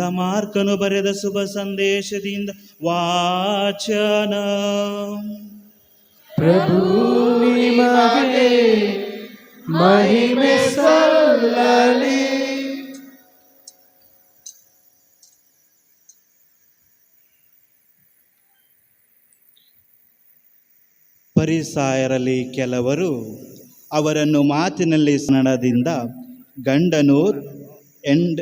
ಸಂತ ಮಾರ್ಕನು ಬರೆದ ಶುಭ ಸಂದೇಶದಿಂದ ವಾಚನ. ಪ್ರಭು ನಿಮಗೆ ಮಹಿಮೆ ಸಲ್ಲಲಿ. ಪರಿಸಾಯರಲ್ಲಿ ಕೆಲವರು ಅವರನ್ನು ಮಾತಿನಲ್ಲಿ ಸ್ನಡದಿಂದ ಗಂಡನು ಎಂಡ್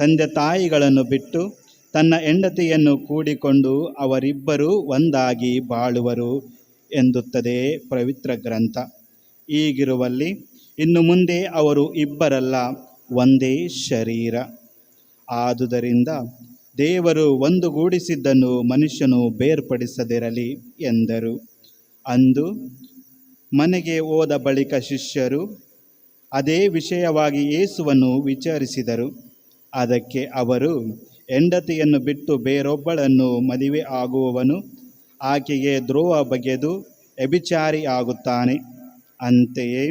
ತಂದೆ ತಾಯಿಗಳನ್ನು ಬಿಟ್ಟು ತನ್ನ ಹೆಂಡತಿಯನ್ನು ಕೂಡಿಕೊಂಡು ಅವರಿಬ್ಬರೂ ಒಂದಾಗಿ ಬಾಳುವರು ಎಂದುತ್ತದೆ ಪವಿತ್ರ ಗ್ರಂಥ. ಈಗಿರುವಲ್ಲಿ ಇನ್ನು ಮುಂದೆ ಅವರು ಇಬ್ಬರಲ್ಲ, ಒಂದೇ ಶರೀರ. ಆದುದರಿಂದ ದೇವರು ಒಂದುಗೂಡಿಸಿದ್ದನ್ನು ಮನುಷ್ಯನು ಬೇರ್ಪಡಿಸದಿರಲಿ ಎಂದರು. ಅಂದು ಮನೆಗೆ ಹೋದ ಬಳಿಕ ಶಿಷ್ಯರು ಅದೇ ವಿಷಯವಾಗಿ ಯೇಸುವನ್ನು ವಿಚಾರಿಸಿದರು. ಅದಕ್ಕೆ ಅವರು, ಹೆಂಡತಿಯನ್ನು ಬಿಟ್ಟು ಬೇರೊಬ್ಬಳನ್ನು ಮದುವೆ ಆಗುವವನು, ಆಕೆಗೆ ದ್ರೋಹ ಬಗೆದು ಎಬಿಚಾರಿ ಆಗುತ್ತಾನೆ. ಅಂತೆಯೇ,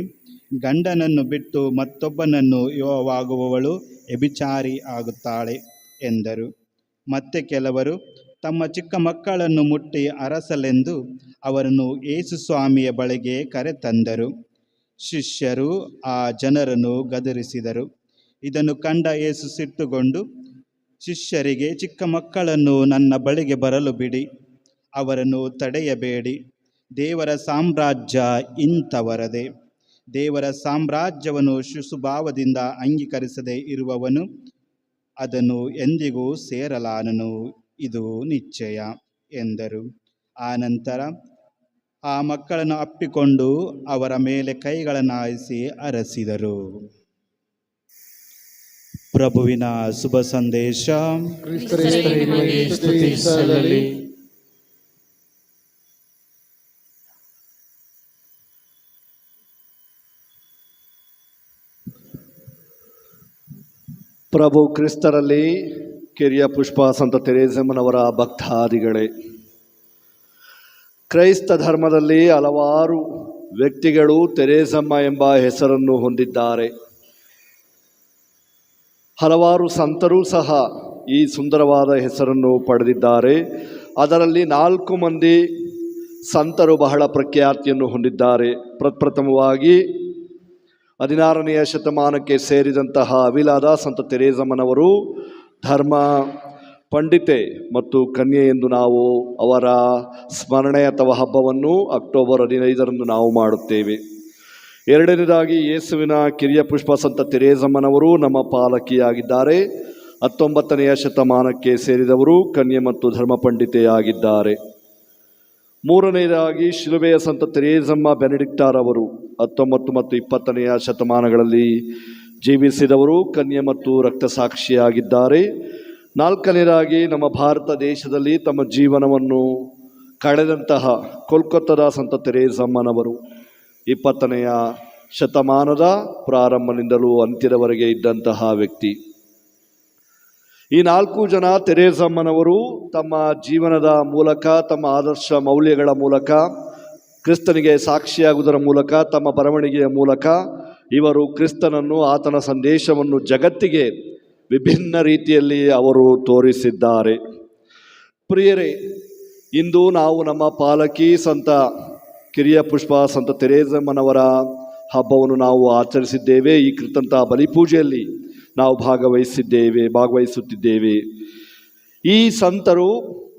ಗಂಡನನ್ನು ಬಿಟ್ಟು ಮತ್ತೊಬ್ಬನನ್ನು ಯುವವಾಗುವವಳು ಎಬಿಚಾರಿ ಆಗುತ್ತಾಳೆ ಎಂದರು. ಮತ್ತೆ ಕೆಲವರು, ತಮ್ಮ ಚಿಕ್ಕ ಮಕ್ಕಳನ್ನು ಮುಟ್ಟಿ ಅರಸಲೆಂದು ಅವರನ್ನು ಯೇಸು ಸ್ವಾಮಿಯ ಬಳಿಗೆ ಕರೆತಂದರು. ಶಿಷ್ಯರು ಆ ಜನರನ್ನು ಗದರಿಸಿದರು. ಇದನ್ನು ಕಂಡ ಏಸು ಸಿಟ್ಟುಗೊಂಡು, ಶಿಷ್ಯರಿಗೆ ಚಿಕ್ಕ ಮಕ್ಕಳನ್ನು ನನ್ನ ಬಳಿಗೆ ಬರಲು ಬಿಡಿ, ಅವರನ್ನು ತಡೆಯಬೇಡಿ. ದೇವರ ಸಾಮ್ರಾಜ್ಯ ಇಂಥವರದೆ. ದೇವರ ಸಾಮ್ರಾಜ್ಯವನ್ನು ಶಿಶುಭಾವದಿಂದ ಅಂಗೀಕರಿಸದೆ ಇರುವವನು ಅದನ್ನು ಎಂದಿಗೂ ಸೇರಲಾನನು ಇದು ನಿಶ್ಚಯ, ಎಂದರು. ಆನಂತರ ಆ ಮಕ್ಕಳನ್ನು ಅಪ್ಪಿಕೊಂಡು ಅವರ ಮೇಲೆ ಕೈಗಳನ್ನು ಹಾಯಿಸಿ ಅರಸಿದರು. ಪ್ರಭುವಿನ ಶುಭ ಸಂದೇಶ. ಕ್ರಿಸ್ತರೇ ಸ್ತುತಿ ಸಲ್ಲಲಿ ಪ್ರಭು ಕ್ರಿಸ್ತರಲ್ಲಿ ಕಿರಿಯ ಪುಷ್ಪ ಸಂತ ತೆರೇಸಮ್ಮನವರ ಭಕ್ತಾದಿಗಳೇ. ಕ್ರೈಸ್ತ ಧರ್ಮದಲ್ಲಿ ಹಲವಾರು ವ್ಯಕ್ತಿಗಳು ತೆರೇಸಮ್ಮ ಎಂಬ ಹೆಸರನ್ನು ಹೊಂದಿದ್ದಾರೆ. ಹಲವಾರು ಸಂತರೂ ಸಹ ಈ ಸುಂದರವಾದ ಹೆಸರನ್ನು ಪಡೆದಿದ್ದಾರೆ. ಅದರಲ್ಲಿ ನಾಲ್ಕು ಮಂದಿ ಸಂತರು ಬಹಳ ಪ್ರಖ್ಯಾತಿಯನ್ನು ಹೊಂದಿದ್ದಾರೆ. ಪ್ರಪ್ರಥಮವಾಗಿ ಹದಿನಾರನೆಯ ಶತಮಾನಕ್ಕೆ ಸೇರಿದಂತಹ ಅವಿಲಾದ ಸಂತ ತೆರೇಸಮ್ಮನವರು ಧರ್ಮ, ಪಂಡಿತೆ ಮತ್ತು ಕನ್ಯೆ ಎಂದು ನಾವು ಅವರ ಸ್ಮರಣೆ ಅಥವಾ ಹಬ್ಬವನ್ನು ಅಕ್ಟೋಬರ್ ಹದಿನೈದರಂದು ನಾವು ಮಾಡುತ್ತೇವೆ. ಎರಡನೇದಾಗಿ ಯೇಸುವಿನ ಕಿರಿಯ ಪುಷ್ಪ ಸಂತ ತೆರೇಸಮ್ಮನವರು ನಮ್ಮ ಪಾಲಕಿಯಾಗಿದ್ದಾರೆ. ಹತ್ತೊಂಬತ್ತನೆಯ ಶತಮಾನಕ್ಕೆ ಸೇರಿದವರು ಕನ್ಯೆ ಮತ್ತು ಧರ್ಮ ಪಂಡಿತೆಯಾಗಿದ್ದಾರೆ. ಮೂರನೆಯದಾಗಿ ಶಿಲುಬೆಯ ಸಂತ ತೆರೇಸಮ್ಮ ಬೆನೆಡಿಕ್ಟಾರ್ ಅವರು ಹತ್ತೊಂಬತ್ತು ಮತ್ತು ಇಪ್ಪತ್ತನೆಯ ಶತಮಾನಗಳಲ್ಲಿ ಜೀವಿಸಿದವರು ಕನ್ಯೆ ಮತ್ತು ರಕ್ತಸಾಕ್ಷಿಯಾಗಿದ್ದಾರೆ. ನಾಲ್ಕನೇದಾಗಿ ನಮ್ಮ ಭಾರತ ದೇಶದಲ್ಲಿ ತಮ್ಮ ಜೀವನವನ್ನು ಕಳೆದಂತಹ ಕೋಲ್ಕತ್ತಾದ ಸಂತ ತೆರೇಸಮ್ಮನವರು. ಇಪ್ಪತ್ತನೆಯ ಶತಮಾನದ ಪ್ರಾರಂಭದಿಂದಲೂ ಅಂತ್ಯದವರೆಗೆ ಇದ್ದಂತಹ ವ್ಯಕ್ತಿ. ಈ ನಾಲ್ಕು ಜನ ತೆರೇಸಮ್ಮನವರು ತಮ್ಮ ಜೀವನದ ಮೂಲಕ, ತಮ್ಮ ಆದರ್ಶ ಮೌಲ್ಯಗಳ ಮೂಲಕ, ಕ್ರಿಸ್ತನಿಗೆ ಸಾಕ್ಷಿಯಾಗುವುದರ ಮೂಲಕ, ತಮ್ಮ ಬರವಣಿಗೆಯ ಮೂಲಕ ಇವರು ಕ್ರಿಸ್ತನನ್ನು, ಆತನ ಸಂದೇಶವನ್ನು ಜಗತ್ತಿಗೆ ವಿಭಿನ್ನ ರೀತಿಯಲ್ಲಿ ಅವರು ತೋರಿಸಿದ್ದಾರೆ. ಪ್ರಿಯರೇ, ಇಂದು ನಾವು ನಮ್ಮ ಪಾಲಕಿ ಸಂತ ಕಿರಿಯ ಪುಷ್ಪ ಸಂತ ತೆರೇಸಮ್ಮನವರ ಹಬ್ಬವನ್ನು ನಾವು ಆಚರಿಸಿದ್ದೇವೆ. ಈ ಕೃತಂತಹ ಬಲಿಪೂಜೆಯಲ್ಲಿ ನಾವು ಭಾಗವಹಿಸಿದ್ದೇವೆ, ಭಾಗವಹಿಸುತ್ತಿದ್ದೇವೆ. ಈ ಸಂತರು,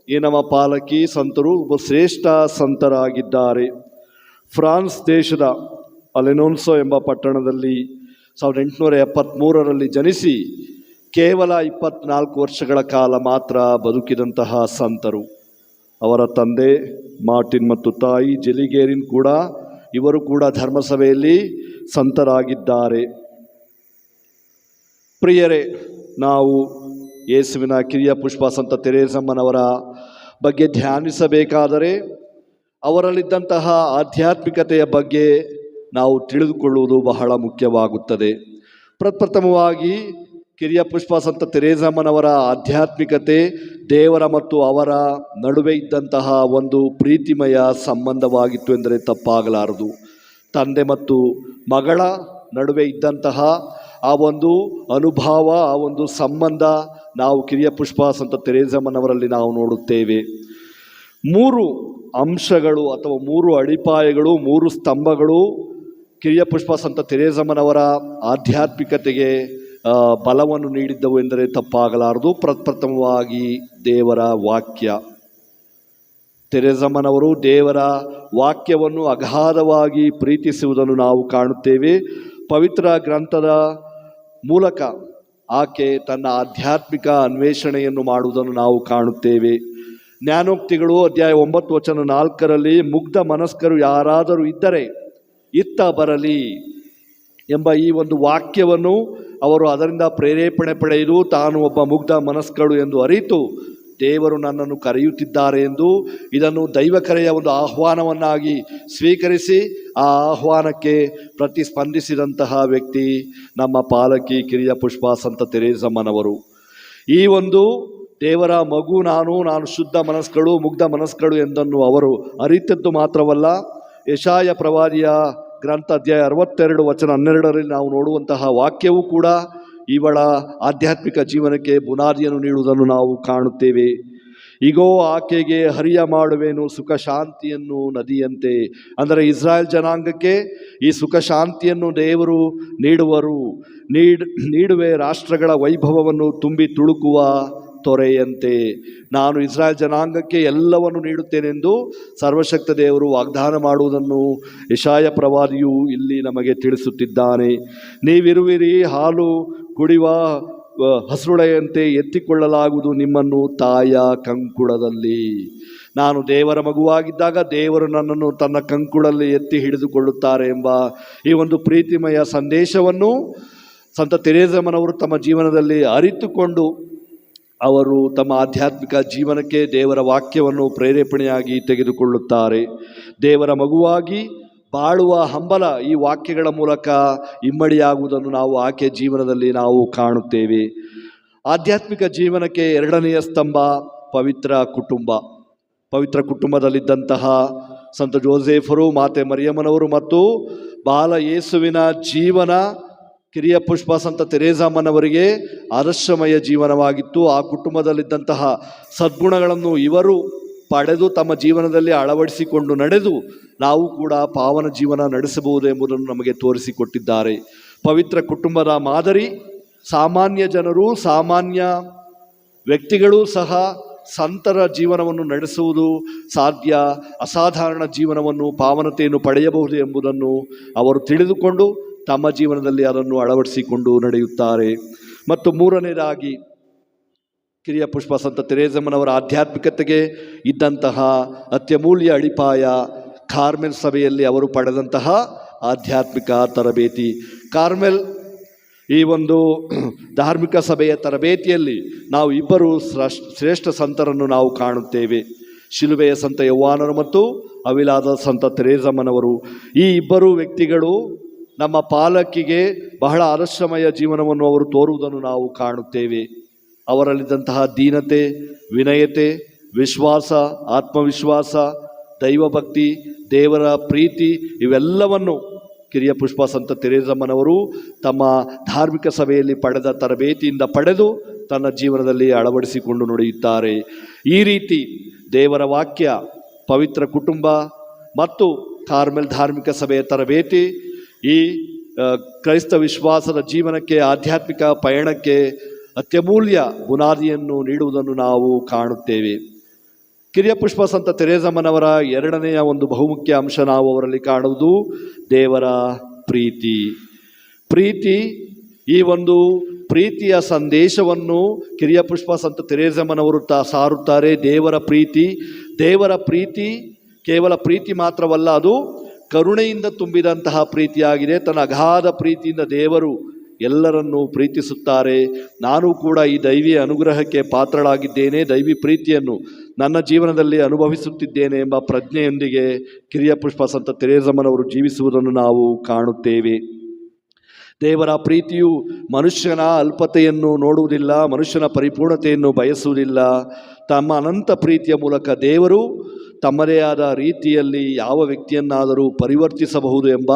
ಈ ನಮ್ಮ ಪಾಲಕಿ ಸಂತರು ಒಬ್ಬ ಶ್ರೇಷ್ಠ ಸಂತರಾಗಿದ್ದಾರೆ. ಫ್ರಾನ್ಸ್ ದೇಶದ ಅಲೆನೋನ್ಸೋ ಎಂಬ ಪಟ್ಟಣದಲ್ಲಿ ಸಾವಿರದ ಎಂಟುನೂರ ಎಪ್ಪತ್ತ್ಮೂರರಲ್ಲಿ ಜನಿಸಿ ಕೇವಲ ಇಪ್ಪತ್ನಾಲ್ಕು ವರ್ಷಗಳ ಕಾಲ ಮಾತ್ರ ಬದುಕಿದಂತಹ ಸಂತರು. ಅವರ ತಂದೆ ಮಾರ್ಟಿನ್ ಮತ್ತು ತಾಯಿ ಜೆಲಿಗೇರಿನ್ ಕೂಡ ಇವರು ಕೂಡ ಧರ್ಮಸಭೆಯಲ್ಲಿ ಸಂತರಾಗಿದ್ದಾರೆ. ಪ್ರಿಯರೇ, ನಾವು ಯೇಸುವಿನ ಕಿರಿಯ ಪುಷ್ಪ ಸಂತ ತೆರೇಸಮ್ಮನವರ ಬಗ್ಗೆ ಧ್ಯಾನಿಸಬೇಕಾದರೆ ಅವರಲ್ಲಿದ್ದಂತಹ ಆಧ್ಯಾತ್ಮಿಕತೆಯ ಬಗ್ಗೆ ನಾವು ತಿಳಿದುಕೊಳ್ಳುವುದು ಬಹಳ ಮುಖ್ಯವಾಗುತ್ತದೆ. ಪ್ರಪ್ರಥಮವಾಗಿ ಕಿರಿಯ ಪುಷ್ಪ ಸಂತ ತೆರೇಸಮ್ಮನವರ ಆಧ್ಯಾತ್ಮಿಕತೆ, ದೇವರ ಮತ್ತು ಅವರ ನಡುವೆ ಇದ್ದಂತಹ ಒಂದು ಪ್ರೀತಿಮಯ ಸಂಬಂಧವಾಗಿತ್ತು ಎಂದರೆ ತಪ್ಪಾಗಲಾರದು. ತಂದೆ ಮತ್ತು ಮಗಳ ನಡುವೆ ಇದ್ದಂತಹ ಆ ಒಂದು ಅನುಭವ, ಆ ಒಂದು ಸಂಬಂಧ ನಾವು ಕಿರಿಯ ಪುಷ್ಪ ಸಂತ ತೆರೇಸಮ್ಮನವರಲ್ಲಿ ನಾವು ನೋಡುತ್ತೇವೆ. ಮೂರು ಅಂಶಗಳು ಅಥವಾ ಮೂರು ಅಡಿಪಾಯಗಳು, ಮೂರು ಸ್ತಂಭಗಳು ಕಿರಿಯ ಪುಷ್ಪ ಸಂತ ತೆರೇಸಮ್ಮನವರ ಆಧ್ಯಾತ್ಮಿಕತೆಗೆ ಬಲವನ್ನು ನೀಡಿದ್ದವು ಎಂದರೆ ತಪ್ಪಾಗಲಾರದು. ಪ್ರಪ್ರಥಮವಾಗಿ ದೇವರ ವಾಕ್ಯ. ತೆರೆಸಮ್ಮನವರು ದೇವರ ವಾಕ್ಯವನ್ನು ಅಗಾಧವಾಗಿ ಪ್ರೀತಿಸುವುದನ್ನು ನಾವು ಕಾಣುತ್ತೇವೆ. ಪವಿತ್ರ ಗ್ರಂಥದ ಮೂಲಕ ಆಕೆ ತನ್ನ ಆಧ್ಯಾತ್ಮಿಕ ಅನ್ವೇಷಣೆಯನ್ನು ಮಾಡುವುದನ್ನು ನಾವು ಕಾಣುತ್ತೇವೆ. ಜ್ಞಾನೋಕ್ತಿಗಳು ಅಧ್ಯಾಯ ಒಂಬತ್ತು ವಚನ ನಾಲ್ಕರಲ್ಲಿ ಮುಗ್ಧ ಮನಸ್ಕರು ಯಾರಾದರೂ ಇದ್ದರೆ ಇತ್ತ ಬರಲಿ. ಎಂಬ ಈ ಒಂದು ವಾಕ್ಯವನ್ನು ಅವರು ಅದರಿಂದ ಪ್ರೇರೇಪಣೆ ಪಡೆದು ತಾನು ಒಬ್ಬ ಮುಗ್ಧ ಮನಸ್ಕಳು ಎಂದು ಅರಿತು ದೇವರು ನನ್ನನ್ನು ಕರೆಯುತ್ತಿದ್ದಾರೆ ಎಂದು ಇದನ್ನು ದೈವ ಕರೆಯ ಒಂದು ಆಹ್ವಾನವನ್ನಾಗಿ ಸ್ವೀಕರಿಸಿ ಆ ಆಹ್ವಾನಕ್ಕೆ ಪ್ರತಿಸ್ಪಂದಿಸಿದಂತಹ ವ್ಯಕ್ತಿ ನಮ್ಮ ಪಾಲಕಿ ಕಿರಿಯ ಪುಷ್ಪ ಸಂತ ತೆರೇಸಮ್ಮನವರು. ಈ ಒಂದು ದೇವರ ಮಗು ನಾನು ನಾನು ಶುದ್ಧ ಮನಸ್ಕಳು, ಮುಗ್ಧ ಮನಸ್ಕಳು ಎಂದನ್ನು ಅವರು ಅರಿತದ್ದು ಮಾತ್ರವಲ್ಲ, ಯಶಾಯ ಪ್ರವಾದಿಯ ಗ್ರಂಥ ಅಧ್ಯಾಯ ಅರವತ್ತೆರಡು ವಚನ ಹನ್ನೆರಡರಲ್ಲಿ ನಾವು ನೋಡುವಂತಹ ವಾಕ್ಯವೂ ಕೂಡ ಇವಳ ಆಧ್ಯಾತ್ಮಿಕ ಜೀವನಕ್ಕೆ ಬುನಾದಿಯನ್ನು ನೀಡುವುದನ್ನು ನಾವು ಕಾಣುತ್ತೇವೆ. ಈಗೋ ಆಕೆಗೆ ಹರಿಯ ಮಾಡುವೆನು ಸುಖ ಶಾಂತಿಯನ್ನು ನದಿಯಂತೆ. ಅಂದರೆ ಇಸ್ರಾಯೇಲ್ ಜನಾಂಗಕ್ಕೆ ಈ ಸುಖ ಶಾಂತಿಯನ್ನು ದೇವರು ನೀಡುವರು. ನೀಡ್, ನೀಡುವೆ ರಾಷ್ಟ್ರಗಳ ವೈಭವವನ್ನು ತುಂಬಿ ತುಳುಕುವ ತೊರೆಯಂತೆ. ನಾನು ಇಸ್ರಾಯೇಲ್ ಜನಾಂಗಕ್ಕೆ ಎಲ್ಲವನ್ನು ನೀಡುತ್ತೇನೆಂದು ಸರ್ವಶಕ್ತ ದೇವರು ವಾಗ್ದಾನ ಮಾಡುವುದನ್ನು ಯಶಾಯ ಪ್ರವಾದಿಯು ಇಲ್ಲಿ ನಮಗೆ ತಿಳಿಸುತ್ತಿದ್ದಾನೆ. ನೀವಿರುವಿರಿ, ಹಾಲು ಕುಡಿಯುವ ಹಸುಳೆಯಂತೆ ಎತ್ತಿಕೊಳ್ಳಲಾಗುವುದು ನಿಮ್ಮನ್ನು ತಾಯ ಕಂಕುಳದಲ್ಲಿ ನಾನು ದೇವರ ಮಗುವಾಗಿದ್ದಾಗ ದೇವರು ನನ್ನನ್ನು ತನ್ನ ಕಂಕುಳಲ್ಲಿ ಎತ್ತಿ ಹಿಡಿದುಕೊಳ್ಳುತ್ತಾರೆ ಎಂಬ ಈ ಒಂದು ಪ್ರೀತಿಮಯ ಸಂದೇಶವನ್ನು ಸಂತ ತೆರೇಸಮ್ಮನವರು ತಮ್ಮ ಜೀವನದಲ್ಲಿ ಅರಿತುಕೊಂಡು ಅವರು ತಮ್ಮ ಆಧ್ಯಾತ್ಮಿಕ ಜೀವನಕ್ಕೆ ದೇವರ ವಾಕ್ಯವನ್ನು ಪ್ರೇರೇಪಣೆಯಾಗಿ ತೆಗೆದುಕೊಳ್ಳುತ್ತಾರೆ. ದೇವರ ಮಗುವಾಗಿ ಬಾಳುವ ಹಂಬಲ ಈ ವಾಕ್ಯಗಳ ಮೂಲಕ ಇಮ್ಮಡಿಯಾಗುವುದನ್ನು ನಾವು ಆಕೆ ಜೀವನದಲ್ಲಿ ನಾವು ಕಾಣುತ್ತೇವೆ. ಆಧ್ಯಾತ್ಮಿಕ ಜೀವನಕ್ಕೆ ಎರಡನೆಯ ಸ್ತಂಭ ಪವಿತ್ರ ಕುಟುಂಬ. ಪವಿತ್ರ ಕುಟುಂಬದಲ್ಲಿದ್ದಂತಹ ಸಂತ ಜೋಸೇಫರು, ಮಾತೆ ಮರಿಯಮ್ಮನವರು ಮತ್ತು ಬಾಲ ಯೇಸುವಿನ ಜೀವನ ಕಿರಿಯ ಪುಷ್ಪ ಸಂತ ತೆರೇಸಮ್ಮನವರಿಗೆ ಆದರ್ಶಮಯ ಜೀವನವಾಗಿತ್ತು. ಆ ಕುಟುಂಬದಲ್ಲಿದ್ದಂತಹ ಸದ್ಗುಣಗಳನ್ನು ಇವರು ಪಡೆದು ತಮ್ಮ ಜೀವನದಲ್ಲಿ ಅಳವಡಿಸಿಕೊಂಡು ನಡೆದು ನಾವು ಕೂಡ ಪಾವನ ಜೀವನ ನಡೆಸಬಹುದು ಎಂಬುದನ್ನು ನಮಗೆ ತೋರಿಸಿಕೊಟ್ಟಿದ್ದಾರೆ. ಪವಿತ್ರ ಕುಟುಂಬದ ಮಾದರಿ, ಸಾಮಾನ್ಯ ಜನರು, ಸಾಮಾನ್ಯ ವ್ಯಕ್ತಿಗಳು ಸಹ ಸಂತರ ಜೀವನವನ್ನು ನಡೆಸುವುದು ಸಾಧ್ಯ, ಅಸಾಧಾರಣ ಜೀವನವನ್ನು ಪಾವನತೆಯನ್ನು ಪಡೆಯಬಹುದು ಎಂಬುದನ್ನು ಅವರು ತಿಳಿದುಕೊಂಡು ತಮ್ಮ ಜೀವನದಲ್ಲಿ ಅದನ್ನು ಅಳವಡಿಸಿಕೊಂಡು ನಡೆಯುತ್ತಾರೆ. ಮತ್ತು ಮೂರನೇದಾಗಿ, ಕಿರಿಯ ಪುಷ್ಪ ಸಂತ ತೆರೇಸಮ್ಮನವರ ಆಧ್ಯಾತ್ಮಿಕತೆಗೆ ಇದ್ದಂತಹ ಅತ್ಯಮೂಲ್ಯ ಅಡಿಪಾಯ ಕಾರ್ಮೆಲ್ ಸಭೆಯಲ್ಲಿ ಅವರು ಪಡೆದಂತಹ ಆಧ್ಯಾತ್ಮಿಕ ತರಬೇತಿ. ಕಾರ್ಮೆಲ್, ಈ ಒಂದು ಧಾರ್ಮಿಕ ಸಭೆಯ ತರಬೇತಿಯಲ್ಲಿ ನಾವು ಇಬ್ಬರು ಶ್ರೇಷ್ಠ ಸಂತರನ್ನು ನಾವು ಕಾಣುತ್ತೇವೆ. ಶಿಲುಬೆಯ ಸಂತ ಯೌವಾನರು ಮತ್ತು ಅವಿಲಾದ ಸಂತ ತೆರೇಜಮ್ಮನವರು ಈ ಇಬ್ಬರು ವ್ಯಕ್ತಿಗಳು ನಮ್ಮ ಪಾಲಕಿಗೆ ಬಹಳ ಅರಸಮಯ ಜೀವನವನ್ನು ಅವರು ತೋರುವುದನ್ನು ನಾವು ಕಾಣುತ್ತೇವೆ. ಅವರಲ್ಲಿದ್ದಂತಹ ದೀನತೆ, ವಿನಯತೆ, ವಿಶ್ವಾಸ, ಆತ್ಮವಿಶ್ವಾಸ, ದೈವಭಕ್ತಿ, ದೇವರ ಪ್ರೀತಿ ಇವೆಲ್ಲವನ್ನು ಕಿರಿಯ ಪುಷ್ಪ ಸಂತ ತೆರೇಸಮ್ಮನವರು ತಮ್ಮ ಧಾರ್ಮಿಕ ಸಭೆಯಲ್ಲಿ ಪಡೆದ ತರಬೇತಿಯಿಂದ ಪಡೆದು ತನ್ನ ಜೀವನದಲ್ಲಿ ಅಳವಡಿಸಿಕೊಂಡು ನುಡಿಯುತ್ತಾರೆ. ಈ ರೀತಿ ದೇವರ ವಾಕ್ಯ, ಪವಿತ್ರ ಕುಟುಂಬ ಮತ್ತು ಕಾರ್ಮೆಲ್ ಧಾರ್ಮಿಕ ಸಭೆಯ ತರಬೇತಿ ಈ ಕ್ರೈಸ್ತ ವಿಶ್ವಾಸದ ಜೀವನಕ್ಕೆ, ಆಧ್ಯಾತ್ಮಿಕ ಪಯಣಕ್ಕೆ ಅತ್ಯಮೂಲ್ಯ ಬುನಾದಿಯನ್ನು ನೀಡುವುದನ್ನು ನಾವು ಕಾಣುತ್ತೇವೆ. ಕಿರಿಯ ಪುಷ್ಪ ಸಂತ ತೆರೇಸಮ್ಮನವರ ಎರಡನೆಯ ಒಂದು ಬಹುಮುಖ್ಯ ಅಂಶ ನಾವು ಅವರಲ್ಲಿ ಕಾಣುವುದು ದೇವರ ಪ್ರೀತಿ. ಪ್ರೀತಿ, ಈ ಒಂದು ಪ್ರೀತಿಯ ಸಂದೇಶವನ್ನು ಕಿರಿಯ ಪುಷ್ಪ ಸಂತ ತೆರೇಸಮ್ಮನವರು ತಾ, ಸಾರುತ್ತಾರೆ. ದೇವರ ಪ್ರೀತಿ ದೇವರ ಪ್ರೀತಿ ಕೇವಲ ಪ್ರೀತಿ ಮಾತ್ರವಲ್ಲ, ಅದು ಕರುಣೆಯಿಂದ ತುಂಬಿದಂತಹ ಪ್ರೀತಿಯಾಗಿದೆ. ತನ್ನ ಅಗಾಧ ಪ್ರೀತಿಯಿಂದ ದೇವರು ಎಲ್ಲರನ್ನೂ ಪ್ರೀತಿಸುತ್ತಾರೆ. ನಾನು ಕೂಡ ಈ ದೈವಿಯ ಅನುಗ್ರಹಕ್ಕೆ ಪಾತ್ರಳಾಗಿದ್ದೇನೆ. ದೈವಿ ಪ್ರೀತಿಯನ್ನು ನನ್ನ ಜೀವನದಲ್ಲಿ ಅನುಭವಿಸುತ್ತಿದ್ದೇನೆ ಎಂಬ ಪ್ರಜ್ಞೆಯೊಂದಿಗೆ ಕಿರಿಯ ಪುಷ್ಪ ಸಂತ ತೆರೇಸಮ್ಮನವರು ಜೀವಿಸುವುದನ್ನು ನಾವು ಕಾಣುತ್ತೇವೆ. ದೇವರ ಪ್ರೀತಿಯು ಮನುಷ್ಯನ ಅಲ್ಪತೆಯನ್ನು ನೋಡುವುದಿಲ್ಲ, ಮನುಷ್ಯನ ಪರಿಪೂರ್ಣತೆಯನ್ನು ಬಯಸುವುದಿಲ್ಲ. ತಮ್ಮ ಅನಂತ ಪ್ರೀತಿಯ ಮೂಲಕ ದೇವರು ತಮ್ಮದೇ ಆದ ರೀತಿಯಲ್ಲಿ ಯಾವ ವ್ಯಕ್ತಿಯನ್ನಾದರೂ ಪರಿವರ್ತಿಸಬಹುದು ಎಂಬ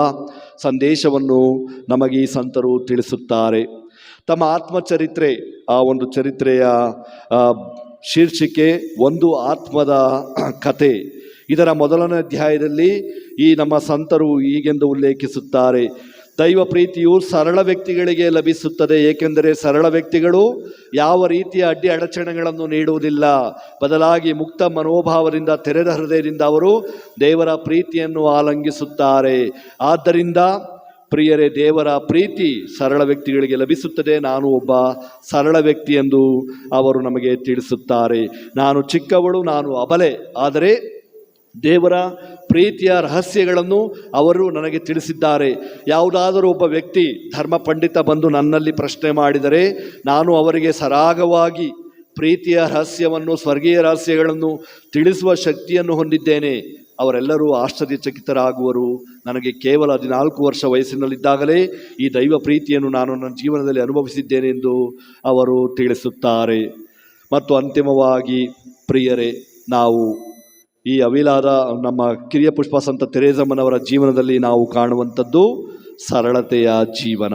ಸಂದೇಶವನ್ನು ನಮಗೆ ಈ ಸಂತರು ತಿಳಿಸುತ್ತಾರೆ. ತಮ್ಮ ಆತ್ಮಚರಿತ್ರೆ, ಆ ಒಂದು ಚರಿತ್ರೆಯ ಶೀರ್ಷಿಕೆ, ಒಂದು ಆತ್ಮದ ಕತೆ ಇದರ ಮೊದಲನೇ ಅಧ್ಯಾಯದಲ್ಲಿ ಈ ನಮ್ಮ ಸಂತರು ಈಗೆಂದು ಉಲ್ಲೇಖಿಸುತ್ತಾರೆ. ದೈವ ಪ್ರೀತಿಯು ಸರಳ ವ್ಯಕ್ತಿಗಳಿಗೆ ಲಭಿಸುತ್ತದೆ. ಏಕೆಂದರೆ ಸರಳ ವ್ಯಕ್ತಿಗಳು ಯಾವ ರೀತಿಯ ಅಡ್ಡಿ ಅಡಚಣೆಗಳನ್ನು ನೀಡುವುದಿಲ್ಲ. ಬದಲಾಗಿ ಮುಕ್ತ ಮನೋಭಾವದಿಂದ, ತೆರೆದ ಹೃದಯದಿಂದ ಅವರು ದೇವರ ಪ್ರೀತಿಯನ್ನು ಆಲಂಗಿಸುತ್ತಾರೆ. ಆದ್ದರಿಂದ ಪ್ರಿಯರೇ, ದೇವರ ಪ್ರೀತಿ ಸರಳ ವ್ಯಕ್ತಿಗಳಿಗೆ ಲಭಿಸುತ್ತದೆ. ನಾನು ಒಬ್ಬ ಸರಳ ವ್ಯಕ್ತಿ ಎಂದು ಅವರು ನಮಗೆ ತಿಳಿಸುತ್ತಾರೆ. ನಾನು ಚಿಕ್ಕವಳು, ನಾನು ಅಬಲೆ, ಆದರೆ ದೇವರ ಪ್ರೀತಿಯ ರಹಸ್ಯಗಳನ್ನು ಅವರು ನನಗೆ ತಿಳಿಸಿದ್ದಾರೆ. ಯಾವುದಾದರೂ ಒಬ್ಬ ವ್ಯಕ್ತಿ ಧರ್ಮ ಪಂಡಿತ ಬಂದು ನನ್ನಲ್ಲಿ ಪ್ರಶ್ನೆ ಮಾಡಿದರೆ ನಾನು ಅವರಿಗೆ ಸರಾಗವಾಗಿ ಪ್ರೀತಿಯ ರಹಸ್ಯವನ್ನು, ಸ್ವರ್ಗೀಯ ರಹಸ್ಯಗಳನ್ನು ತಿಳಿಸುವ ಶಕ್ತಿಯನ್ನು ಹೊಂದಿದ್ದೇನೆ. ಅವರೆಲ್ಲರೂ ಆಶ್ಚರ್ಯಚಕಿತರಾಗುವರು. ನನಗೆ ಕೇವಲ ಹದಿನಾಲ್ಕು ವರ್ಷ ವಯಸ್ಸಿನಲ್ಲಿದ್ದಾಗಲೇ ಈ ದೈವ ಪ್ರೀತಿಯನ್ನು ನಾನು ನನ್ನ ಜೀವನದಲ್ಲಿ ಅನುಭವಿಸಿದ್ದೇನೆ ಎಂದು ಅವರು ತಿಳಿಸುತ್ತಾರೆ. ಮತ್ತು ಅಂತಿಮವಾಗಿ, ಪ್ರಿಯರೇ, ನಾವು ಈ ಅವಿಲಾದ ನಮ್ಮ ಕಿರಿಯ ಪುಷ್ಪ ಸಂತ ತೆರೇಸಮ್ಮನವರ ಜೀವನದಲ್ಲಿ ನಾವು ಕಾಣುವಂಥದ್ದು ಸರಳತೆಯ ಜೀವನ.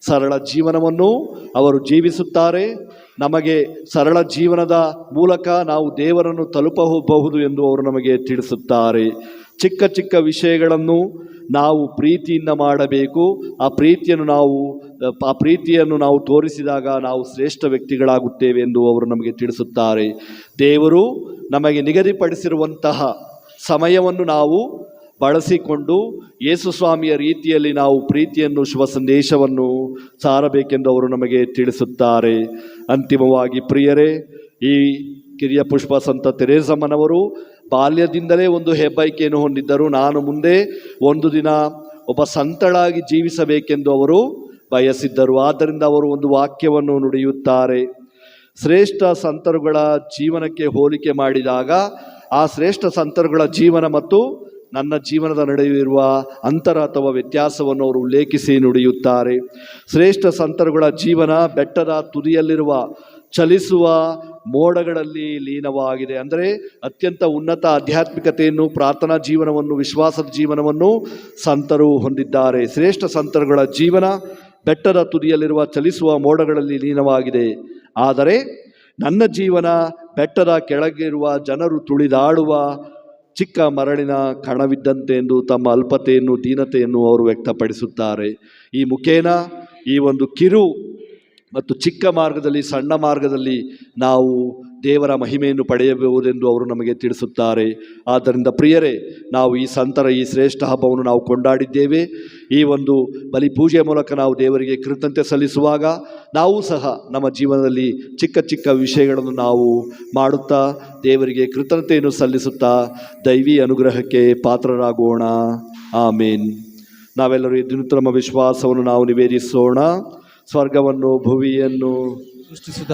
ಸರಳ ಜೀವನವನ್ನು ಅವರು ಜೀವಿಸುತ್ತಾರೆ. ನಮಗೆ ಸರಳ ಜೀವನದ ಮೂಲಕ ನಾವು ದೇವರನ್ನು ತಲುಪಬಹುದು ಎಂದು ಅವರು ನಮಗೆ ತಿಳಿಸುತ್ತಾರೆ. ಚಿಕ್ಕ ಚಿಕ್ಕ ವಿಷಯಗಳನ್ನು ನಾವು ಪ್ರೀತಿಯಿಂದ ಮಾಡಬೇಕು. ಆ ಪ್ರೀತಿಯನ್ನು ನಾವು, ಆ ಪ್ರೀತಿಯನ್ನು ನಾವು ತೋರಿಸಿದಾಗ ನಾವು ಶ್ರೇಷ್ಠ ವ್ಯಕ್ತಿಗಳಾಗುತ್ತೇವೆ ಎಂದು ಅವರು ನಮಗೆ ತಿಳಿಸುತ್ತಾರೆ. ದೇವರು ನಮಗೆ ನಿಗದಿಪಡಿಸಿರುವಂತಹ ಸಮಯವನ್ನು ನಾವು ಬಳಸಿಕೊಂಡು ಯೇಸು ಸ್ವಾಮಿಯ ರೀತಿಯಲ್ಲಿ ನಾವು ಪ್ರೀತಿಯನ್ನು, ಶುಭ ಸಂದೇಶವನ್ನು ಸಾರಬೇಕೆಂದು ಅವರು ನಮಗೆ ತಿಳಿಸುತ್ತಾರೆ. ಅಂತಿಮವಾಗಿ ಪ್ರಿಯರೇ, ಈ ಕಿರಿಯ ಪುಷ್ಪ ಸಂತ ತೆರೇಸಮ್ಮನವರು ಬಾಲ್ಯದಿಂದಲೇ ಒಂದು ಹೆಬ್ಬೈಕೆಯನ್ನು ಹೊಂದಿದ್ದರು. ನಾನು ಮುಂದೆ ಒಂದು ದಿನ ಒಬ್ಬ ಸಂತಳಾಗಿ ಜೀವಿಸಬೇಕೆಂದು ಅವರು ಬಯಸಿದ್ದರು. ಆದ್ದರಿಂದ ಅವರು ಒಂದು ವಾಕ್ಯವನ್ನು ನುಡಿಯುತ್ತಾರೆ. ಶ್ರೇಷ್ಠ ಸಂತರುಗಳ ಜೀವನಕ್ಕೆ ಹೋಲಿಕೆ ಮಾಡಿದಾಗ, ಆ ಶ್ರೇಷ್ಠ ಸಂತರುಗಳ ಜೀವನ ಮತ್ತು ನನ್ನ ಜೀವನದ ನಡುವೆ ಇರುವ ಅಂತರ ಅಥವಾ ವ್ಯತ್ಯಾಸವನ್ನು ಅವರು ಉಲ್ಲೇಖಿಸಿ ನುಡಿಯುತ್ತಾರೆ. ಶ್ರೇಷ್ಠ ಸಂತರುಗಳ ಜೀವನ ಬೆಟ್ಟದ ತುದಿಯಲ್ಲಿರುವ ಚಲಿಸುವ ಮೋಡಗಳಲ್ಲಿ ಲೀನವಾಗಿದೆ. ಅಂದರೆ ಅತ್ಯಂತ ಉನ್ನತ ಆಧ್ಯಾತ್ಮಿಕತೆಯನ್ನು, ಪ್ರಾರ್ಥನಾ ಜೀವನವನ್ನು, ವಿಶ್ವಾಸದ ಜೀವನವನ್ನು ಸಂತರು ಹೊಂದಿದ್ದಾರೆ. ಶ್ರೇಷ್ಠ ಸಂತರುಗಳ ಜೀವನ ಬೆಟ್ಟದ ತುದಿಯಲ್ಲಿರುವ ಚಲಿಸುವ ಮೋಡಗಳಲ್ಲಿ ಲೀನವಾಗಿದೆ. ಆದರೆ ನನ್ನ ಜೀವನ ಬೆಟ್ಟದ ಕೆಳಗಿರುವ ಜನರು ತುಳಿದಾಡುವ ಚಿಕ್ಕ ಮರಳಿನ ಕಣವಿದ್ದಂತೆ ಎಂದು ತಮ್ಮ ಅಲ್ಪತೆಯನ್ನು, ದೀನತೆಯನ್ನು ಅವರು ವ್ಯಕ್ತಪಡಿಸುತ್ತಾರೆ. ಈ ಮುಖೇನ ಈ ಒಂದು ಕಿರು ಮತ್ತು ಚಿಕ್ಕ ಮಾರ್ಗದಲ್ಲಿ, ಸಣ್ಣ ಮಾರ್ಗದಲ್ಲಿ ನಾವು ದೇವರ ಮಹಿಮೆಯನ್ನು ಪಡೆಯಬಹುದೆಂದು ಅವರು ನಮಗೆ ತಿಳಿಸುತ್ತಾರೆ. ಆದ್ದರಿಂದ ಪ್ರಿಯರೇ, ನಾವು ಈ ಸಂತರ, ಈ ಶ್ರೇಷ್ಠ ಹಬ್ಬವನ್ನು ನಾವು ಕೊಂಡಾಡಿದ್ದೇವೆ. ಈ ಒಂದು ಬಲಿ ಪೂಜೆಯ ಮೂಲಕ ನಾವು ದೇವರಿಗೆ ಕೃತಜ್ಞತೆ ಸಲ್ಲಿಸುವಾಗ ನಾವು ಸಹ ನಮ್ಮ ಜೀವನದಲ್ಲಿ ಚಿಕ್ಕ ಚಿಕ್ಕ ವಿಷಯಗಳನ್ನು ನಾವು ಮಾಡುತ್ತಾ ದೇವರಿಗೆ ಕೃತಜ್ಞತೆಯನ್ನು ಸಲ್ಲಿಸುತ್ತಾ ದೈವಿ ಅನುಗ್ರಹಕ್ಕೆ ಪಾತ್ರರಾಗೋಣ. ಆಮೇನ್. ನಾವೆಲ್ಲರೂ ಎದ್ದು ನಮ್ಮ ವಿಶ್ವಾಸವನ್ನು ನಾವು ನಿವೇದಿಸೋಣ. ಸ್ವರ್ಗವನ್ನು ಭುವಿಯನ್ನು ಸೃಷ್ಟಿಸಿದ